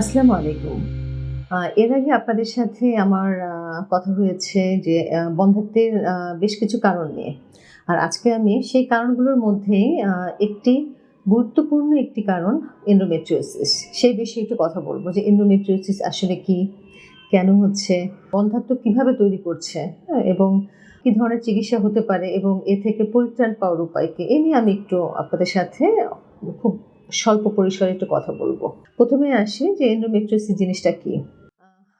আসসালামু আলাইকুম। এর আগে আপনাদের সাথে আমার কথা হয়েছে যে আহ, বেশ কিছু কারণ নিয়ে। আর আজকে আমি সেই কারণগুলোর মধ্যেই একটি গুরুত্বপূর্ণ একটি কারণ এন্ডোমেট্রিওসিস সেই বিষয়ে একটু কথা বলব যে এন্ডোমেট্রিওসিস আসলে কি? কেন হচ্ছে? বন্ধ্যাত্ব কীভাবে তৈরি করছে? এবং কি ধরনের চিকিৎসা হতে পারে? এবং এ থেকে পরিত্রাণ পাওয়ার উপায় কি? এ নিয়ে আমি একটু আপনাদের সাথে খুব স্বল্প পরিসরে একটু কথা বলব। প্রথমে আসি যে এন্ডোমেট্রিওসিস জিনিসটা কি?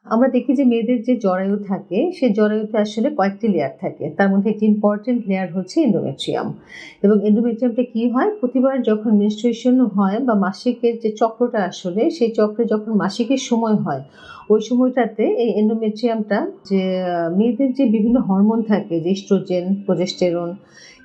আমরা দেখি যে মেয়েদের যে জরায়ু থাকে সেই জরায়ুতে আসলে কয়েকটি লেয়ার থাকে। তার মধ্যে একটি ইম্পর্টেন্ট লেয়ার হচ্ছে এন্ডোমেট্রিয়াম এবং এন্ডোমেট্রিয়ামটা কি হয়? প্রতিবার যখন মেনস্ট্রুয়েশন হয় বা মাসিকের যে চক্রটা আসলে, সেই চক্রে যখন মাসিকের সময় হয়, ওই সময়টাতে এই এন্ডোমেট্রিয়ামটা যে মেয়েদের যে বিভিন্ন হরমোন থাকে, যে ইস্ট্রোজেন প্রোজেস্টেরন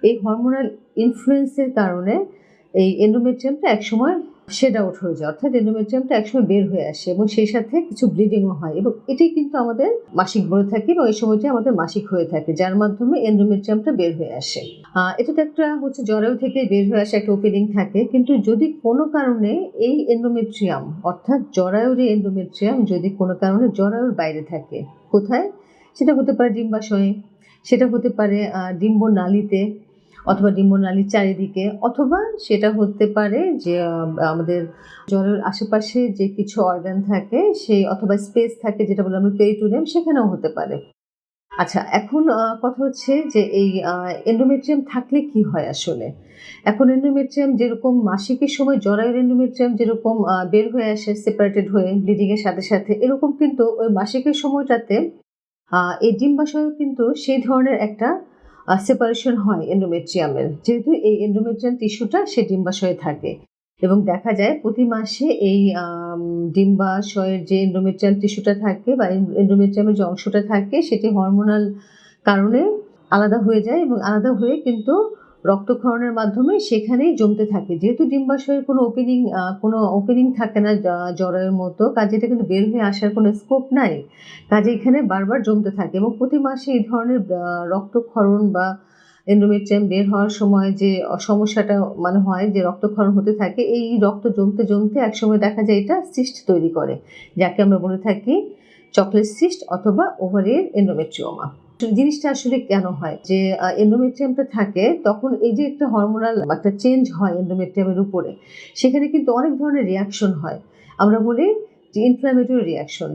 এই হরমোনাল ইনফ্লুয়েন্সের কারণে এই এন্ডোমেট্রিয়ামটা একসময় শেড আউট হয়ে যায়, অর্থাৎ এন্ডোমেট্রিয়ামটা একসময় বের হয়ে আসে এবং সেই সাথে কিছু ব্লিডিংও হয় এবং এটাই কিন্তু আমাদের মাসিক বলে থাকে এবং এই সময়টাই আমাদের মাসিক হয়ে থাকে, যার মাধ্যমে এন্ডোমেট্রিয়ামটা বের হয়ে আসে। এটা তো একটা হচ্ছে জরায়ু থেকে বের হয়ে আসে একটা ওপেনিং থাকে, কিন্তু যদি কোনো কারণে এই এন্ডোমেট্রিয়াম অর্থাৎ জরায়ুর এন্ডোমেট্রিয়াম যদি কোনো কারণে জরায়ুর বাইরে থাকে, কোথায়? সেটা হতে পারে ডিম্বাশয়ে, সেটা হতে পারে ডিম্ব নালীতে অথবা ডিম্বনালীর চারিদিকে, অথবা সেটা হতে পারে যে আমাদের জ্বরের আশেপাশে যে কিছু অর্গান থাকে, সেই অথবা স্পেস থাকে যেটা বলে আমরা পেরিটোনিয়াম সেখানেও হতে পারে। আচ্ছা এখন কথা হচ্ছে যে এই এন্ডোমেট্রিয়াম থাকলে কি হয় আসলে? এখন এন্ডোমেট্রিয়াম যেরকম মাসিকের সময় জরায়ুর এন্ডোমেট্রিয়াম যেরকম বের হয়ে আসে সেপারেটেড হয়ে ব্লিডিংয়ের সাথে সাথে, এরকম কিন্তু ওই মাসিকের সময়টাতে এই ডিম্বাশয় কিন্তু সেই ধরনের একটা সেপারেশন হয় এন্ডোমেট্রিয়ামের যেহেতু এই এন্ডোমেট্রিয়াম টিস্যুটা সে ডিম্বাশয়ে থাকে। এবং দেখা যায় প্রতি মাসে এই ডিম্বাশয়ের যে এন্ডোমেট্রিয়াম টিস্যুটা থাকে বা এন্ডোমেট্রিয়ামের যে অংশটা থাকে, সেটি হরমোনাল কারণে আলাদা হয়ে যায় এবং আলাদা হয়ে কিন্তু রক্তক্ষরণের মাধ্যমে সেখানেই জমতে থাকে। যেহেতু ডিম্বাশয়ের কোনো ওপেনিং কোনো ওপেনিং থাকে না জরায়ুর মতো, কাজে এটা কিন্তু বের হয়ে আসার কোনো স্কোপ নাই। কাজে এখানে বারবার জমতে থাকে এবং প্রতি মাসে এই ধরনের রক্তক্ষরণ বা এন্ডোমেট্রিয়াম বের হওয়ার সময় যে সমস্যাটা মানে হয় যে, রক্তক্ষরণ হতে থাকে, এই রক্ত জমতে জমতে একসময় দেখা যায় এটা সিস্ট তৈরি করে, যাকে আমরা বলে থাকি চকলেট সিস্ট অথবা ওভারের এন্ডোমেট্রিওমা জিনিসটা আসলে কেন হয়? যে এন্ডোমেট্রিয়ামটা থাকে, তখন এই যে একটা হরমোনাল একটা চেঞ্জ হয় এন্ডোমেট্রিয়ামের উপরে, সেখানে কিন্তু অনেক ধরনের রিয়াকশন হয়। আমরা বলি যে ইনফ্ল্যামেটরি রিয়াকশন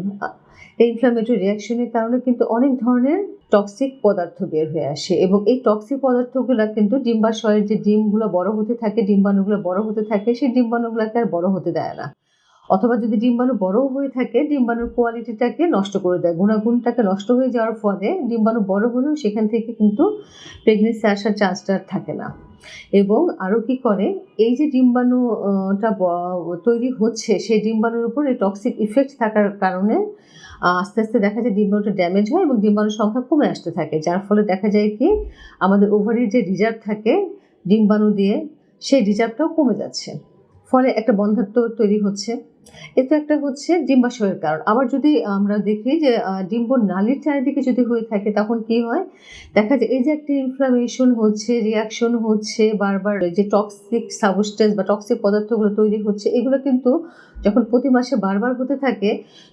এই ইনফ্ল্যামেটরি রিয়াকশনের কারণে কিন্তু অনেক ধরনের টক্সিক পদার্থ বের হয়ে আসে এবং এই টক্সিক পদার্থগুলো কিন্তু ডিম্বাশয়ের যে ডিমগুলো বড় হতে থাকে, ডিম্বাণুগুলো বড় হতে থাকে, সেই ডিম্বাণুগুলোকে আর বড় হতে দেয় না। অথবা যদি ডিম্বাণু বড় হয়ে থাকে, ডিম্বাণুর কোয়ালিটিটাকে নষ্ট করে দেয়। গুণাগুণটাকে নষ্ট হয়ে যাওয়ার ফলে ডিম্বাণু বড় হলেও সেখান থেকে কিন্তু প্রেগনেন্সি আসার চান্সটা আর থাকে না। এবং আরও কি করে, এই যে ডিম্বাণুটা তৈরি হচ্ছে, সেই ডিম্বাণুর উপর এই টক্সিক ইফেক্ট থাকার কারণে আস্তে আস্তে দেখা যায় ডিম্বাণুটা ড্যামেজ হয় এবং ডিম্বাণুর সংখ্যা কমে আসতে থাকে। যার ফলে দেখা যায় কি, আমাদের ওভারির যে রিজার্ভ থাকে ডিম্বাণু দিয়ে, সেই রিজার্ভটাও কমে যাচ্ছে। ফলে একটা বন্ধাত্ব তৈরি হচ্ছে। এতে একটা হচ্ছে ডিম্বাশয়ের কারণ। আবার যদি আমরা দেখি যে ডিম্ব নালীর চারিদিকে যদি হয়ে থাকে, তখন কি হয়? দেখা যায় এই যে একটা ইনফ্লামেশন হচ্ছে রিয়াকশন হচ্ছে, বারবার যে টক্সিক সাবস্টেন্স বা টক্সিক পদার্থগুলো তৈরি হচ্ছে, এগুলো কিন্তু যখন প্রতি মাসে বারবার হতে থাকে,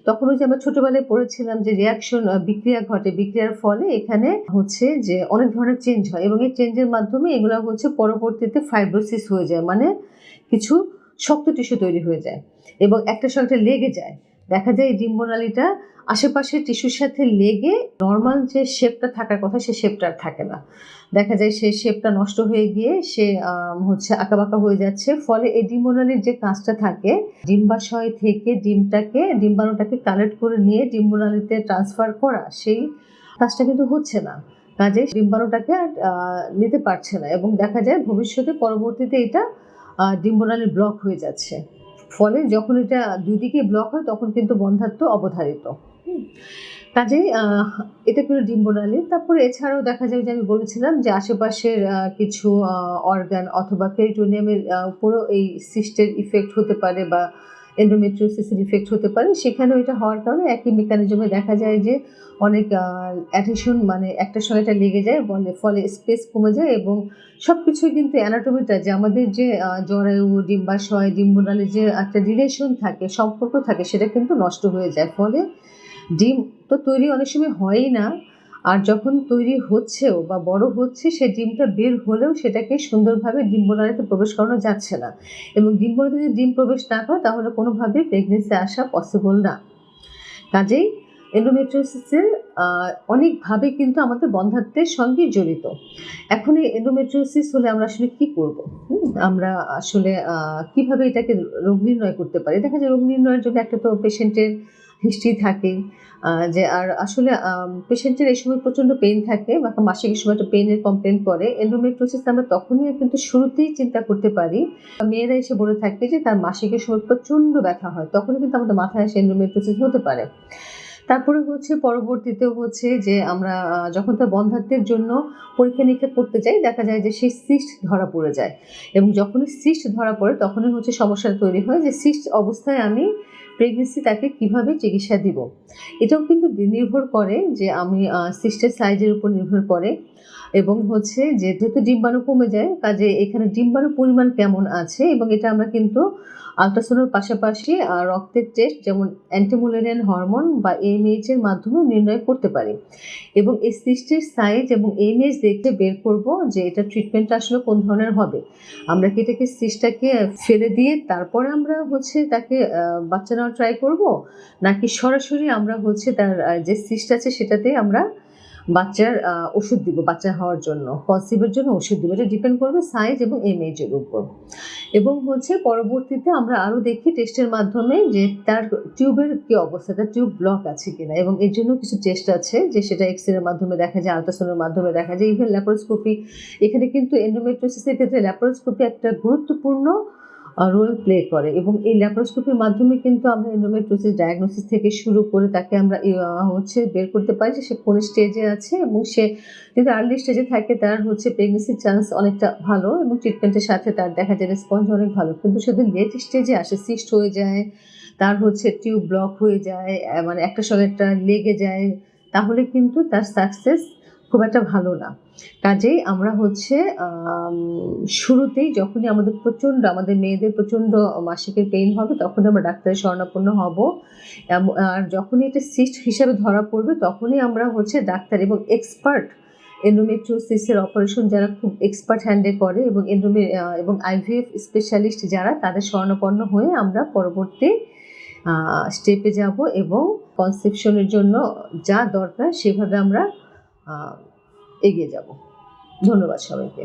তখন ওই যে আমরা ছোটবেলায় পড়েছিলাম যে রিয়াকশন বিক্রিয়া ঘটে। বিক্রিয়ার ফলে এখানে হচ্ছে যে অনেক ধরনের চেঞ্জ হয় এবং এই চেঞ্জের মাধ্যমে এগুলো হচ্ছে পরবর্তীতে ফাইব্রোসিস হয়ে যায়। মানে কিছু শক্ত টিস্যু তৈরি হয়ে যায় এবং একটা সঙ্গে লেগে যায়। দেখা যায় এই ডিম্বনালীটা আশেপাশের টিস্যুর সাথে লেগে নর্মাল যে শেপটা থাকার কথা সে শেপটা আর থাকে না। দেখা যায় সে শেপটা নষ্ট হয়ে গিয়ে সে হচ্ছে আঁকাবাঁকা হয়ে যাচ্ছে। ফলে এই ডিম্বনালীর যে কাজটা থাকে, ডিম্বাশয় থেকে ডিমটাকে, ডিম্বাণুটাকে কালেক্ট করে নিয়ে ডিম্বনালীতে ট্রান্সফার করা, সেই কাজটা কিন্তু হচ্ছে না। কাজে ডিম্বাণুটাকে আর নিতে পারছে না এবং দেখা যায় ভবিষ্যতে পরবর্তীতে এটা ডিম্বনালী ব্লক হয়ে যাচ্ছে। ফলে যখন এটা দুই দিকে ব্লক হয়, তখন কিন্তু বন্ধাত্ম অবধারিত। কাজেই এটা কিন্তু ডিম্বনালী তারপরে এছাড়াও দেখা যায় যে আমি বলেছিলাম যে আশেপাশের কিছু অর্গান অথবা পেরিটোনিয়ামের উপরও এই সিস্টের ইফেক্ট হতে পারে বা এন্ডোমেট্রিওসিসের ইফেক্ট হতে পারে। সেখানেও এটা হওয়ার কারণে একই মেকানিজমে দেখা যায় যে অনেক অ্যাটেশন মানে একটার সঙ্গে এটা লেগে যায়, বলে ফলে স্পেস কমে যায় এবং সব কিছুই কিন্তু অ্যানাটমিটা যে আমাদের যে জরায়ু, ডিম্বাশয়, ডিম্বনালে যে একটা রিলেশন থাকে, সম্পর্ক থাকে, সেটা কিন্তু নষ্ট হয়ে যায়। ফলে ডিম তো তৈরি অনেক সময় হয়ই না। আর যখন তৈরি হচ্ছেও বা বড় হচ্ছে, সেই ডিমটা বের হলেও সেটাকে সুন্দরভাবে ডিম্বনালিতে প্রবেশ করানো যাচ্ছে না। এবং ডিম্বনালিতে যদি ডিম প্রবেশ না করে, তাহলে কোনোভাবেই প্রেগনেন্সি আসা পসিবল না। কাজেই এন্ডোমেট্রিওসিসের অনেকভাবে কিন্তু আমাদের বন্ধাত্বের সঙ্গে জড়িত। এখন এই এন্ডোমেট্রিওসিস হলে আমরা আসলে কি করব? আমরা আসলে কীভাবে এটাকে রোগ নির্ণয় করতে পারি? দেখা যায় রোগ নির্ণয়ের জন্য একটা তো পেশেন্টের হিস্ট্রি থাকে যে আর আসলে পেশেন্টের এই সময় প্রচণ্ড পেন থাকে বা মাসিকের সময় একটা পেনের কমপ্লেন করে। এন্ডোমেট্রোসিস আমরা তখনই কিন্তু শুরুতেই চিন্তা করতে পারি। মেয়েরা এসে বলে থাকে যে তার মাসিকের সময় প্রচণ্ড ব্যথা হয়, তখনই কিন্তু আমাদের মাথায় এসে এন্ডোমেট্রোসিস হতে পারে। তারপরে হচ্ছে পরবর্তীতে হচ্ছে যে আমরা যখন তার বন্ধাত্মের জন্য পরীক্ষা নিরীক্ষা করতে যাই, দেখা যায় যে সেই সিস্ট ধরা পড়ে যায়। এবং যখনই সিস্ট ধরা পড়ে, তখনই হচ্ছে সমস্যাটা তৈরি হয় যে সিস্ট অবস্থায় আমি প্রেগনেন্সি তাকে কীভাবে চিকিৎসা দিব। এটাও কিন্তু নির্ভর করে যে আমি সিস্টের সাইজের উপর নির্ভর করে। এবং হচ্ছে যেহেতু ডিম্বাণু কমে যায়, কাজে এখানে ডিম্বাণু পরিমাণ কেমন আছে, এবং এটা আমরা কিন্তু আলট্রাসাউন্ডের পাশাপাশি রক্তের টেস্ট যেমন অ্যান্টিমোলেরিয়ান হরমোন বা এমএইচ এর মাধ্যমে নির্ণয় করতে পারি। এবং এই সিস্টের সাইজ এবং এমএইচ দেখে বের করব যে এটা ট্রিটমেন্টটা আসলে কোন ধরনের হবে। আমরা কি এটাকে সিস্টটাকে ফেলে দিয়ে তারপরে আমরা হচ্ছে তাকে বাচ্চা নেওয়ার ট্রাই করব? নাকি সরাসরি আমরা হচ্ছে তার যে সিস্ট আছে সেটাতে আমরা বাচ্চার ওষুধ দিব, বাচ্চা হওয়ার জন্য। কনসিভের জন্য ওষুধ দিব। এটা ডিপেন্ড করবে সাইজ এবং এমএইচ এর উপর। এবং হচ্ছে পরবর্তীতে আমরা আরও দেখি টেস্টের মাধ্যমে যে তার টিউবের কি অবস্থা, তার টিউব ব্লক আছে কিনা। এবং এর জন্য কিছু টেস্ট আছে যে সেটা এক্স রের মাধ্যমে দেখা যায় আলট্রাসাউন্ডের মাধ্যমে দেখা যায়। ইভেন ল্যাপারোস্কোপি এখানে কিন্তু এন্ডোমেট্রোসিসের ক্ষেত্রে ল্যাপারোস্কোপি একটা গুরুত্বপূর্ণ রোল প্লে করে এবং এই ল্যাপারোস্কোপির মাধ্যমে কিন্তু আমরা এন্ডোমেট্রোসিস ডায়াগনোসিস থেকে শুরু করে তাকে আমরা হচ্ছে বের করতে পারি যে সে কোন স্টেজে আছে এবং সে যদি আর্লি স্টেজে থাকে তার হচ্ছে প্রেগনেন্সির চান্স অনেকটা ভালো এবং ট্রিটমেন্টের সাথে তার দেখা যায় রেসপন্স অনেক ভালো। কিন্তু সে যদি লেট স্টেজে আসে সিস্ট হয়ে যায়, তার হচ্ছে টিউব ব্লক হয়ে যায় মানে একটা সঙ্গে একটা লেগে যায়, তাহলে কিন্তু তার সাকসেস খুব একটা ভালো না। কাজেই আমরা হচ্ছে শুরুতেই যখনই আমাদের প্রচণ্ড, আমাদের মেয়েদের প্রচণ্ড মাসিকের পেইন হবে তখন আমরা ডাক্তারের শরণাপন্ন হব। আর যখনই এটা সিস্ট হিসাবে ধরা পড়বে, তখনই আমরা হচ্ছে ডাক্তার এবং এক্সপার্ট এন্ডোমেট্রিওসিসের অপারেশন যারা খুব এক্সপার্ট হ্যান্ডে করে এবং এন্ডোমে এবং আইভিএফ স্পেশালিস্ট যারা, তাদের শরণাপন্ন হয়ে আমরা পরবর্তী স্টেপে যাব এবং কনসেপশনের জন্য যা দরকার, সেভাবে আমরা এগিয়ে যাব। ধন্যবাদ সবাইকে।